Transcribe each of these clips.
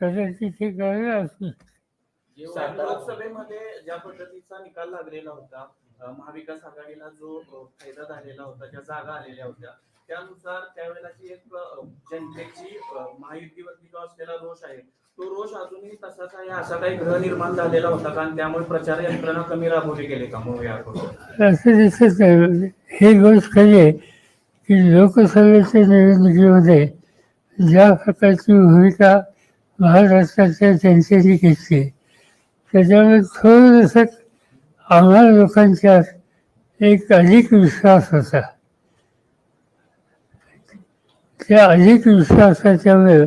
कदाचित हे गरज असू. साहेब, लोकसभेमध्ये ज्या पद्धतीचा निकाल लागलेला होता महाविकास आघाडीला जो फायदा झालेला होता ज्या जागा आलेल्या होत्या त्यानुसार त्यावेळेलाची एक जनतेची महायुतीवरती जो असलेला रोष आहे तो रोष अजूनही तसाच आहे असा काही ग्रह निर्माण झालेला होता का? आणि त्यामुळे प्रचार यंत्रणा कमी राबवली गेली का? मग असं दिसत नाही. ही गोष्ट खरी आहे की लोकसभेच्या निवडणुकीमध्ये ज्या प्रकारची भूमिका महाराष्ट्राच्या जनतेने घेतली. त्याच्यामुळे थोडंसं आम्हा लोकांच्या एक अधिक विश्वास होता. त्या अधिक विश्वासाच्यामुळे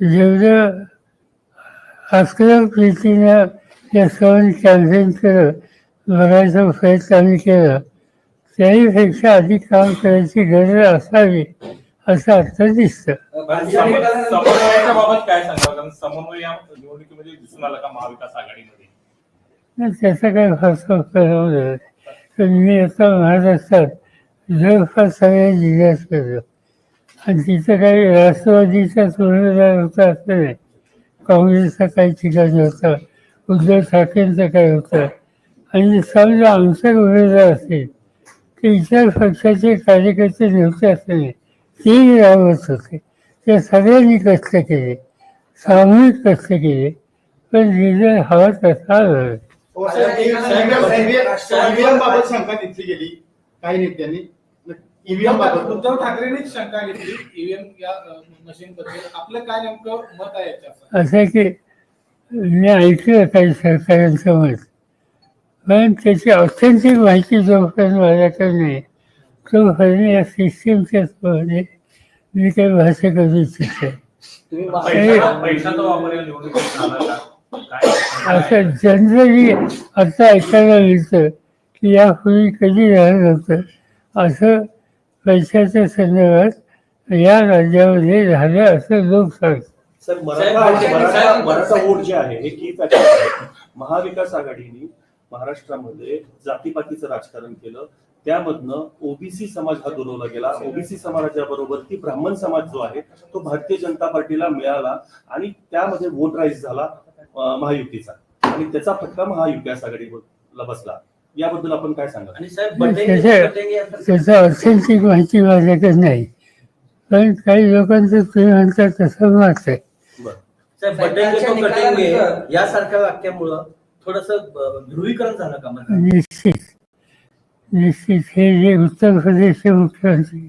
जेवढं आक्रम प्रीतीनं या सण कॅम्पेन केलं बघायचा प्रयत्न आम्ही केला त्याहीपेक्षा अधिक काम करायची गरज असावी. असं आता दिसतं. समन्वयाच्या बाबत काय सांगाल कारण समन्वय या निवडणुकीमध्ये दिसून आला का महाविकास आघाडीमध्ये? नाही, त्याचा काही फारसा उपयोग नाही. पण मी आता महाराष्ट्रात जवळपास सगळ्या जिल्ह्यात फिरलो आणि तिथं काही राष्ट्रवादीचा तुलनेदार होता असं नाही. काँग्रेसचा काही ठिकाणी होता. उद्धव ठाकरेंचं काही होतं. आणि समजा आमचे उमेदवार असतील ते इतर पक्षाचे कार्यकर्ते नव्हते असं नाही. तेही राबत होते त्या सगळ्यांनी कष्ट केले सामूहिक कष्ट केले पण रिझल्ट हवा तसा आला. ईव्हीएम बाबत शंका घेतली गेली काही नेत्यांनी ईव्हीएम बाबत उद्धव ठाकरेंनीच शंका घेतली ईव्हीएम या मशीन बद्दल आपलं काय नेमकं मत आहे याच्यावर असं की मी ऐकलं काही सरकारांचं मत पण त्याची ऑथेंटिक माहिती जोपर्यंत माझ्याकडे नाही तोपर्यंत या सिस्टीमच्या मध्ये मी काही भाषा करू इच्छित काय? असं जनरली आता ऐकायला मिळतं की यापूर्वी कधी झालं नव्हतं. असं पैशाच्या संदर्भात या राज्यामध्ये झालं असं लोक सांगतात. सर मराठा वोट जे आहे हे की आहे महाविकास आघाडीने महाराष्ट्रामध्ये जातीपातीचं राजकारण केलं त्यामधनं ओबीसी समाज हा दुरवला गेला. ओबीसी समाजाबरोबर ती ब्राह्मण समाज जो आहे तो भारतीय जनता पार्टीला मिळाला आणि त्यामध्ये वोट राईज झाला महायुतीचा. आणि त्याचा फटका महाविकास आघाडीला बसला. याबद्दल आपण काय सांगा आणि साहेब माहिती माझ्याकडे नाही. पण काही लोकांचं तुम्ही म्हणतात तसं मत आहे. यासारख्या वाक्यामुळं थोडस ध्रुवीकरण झालं का निश्चित. निश्चित हे जे उत्तर प्रदेशचे मुख्यमंत्री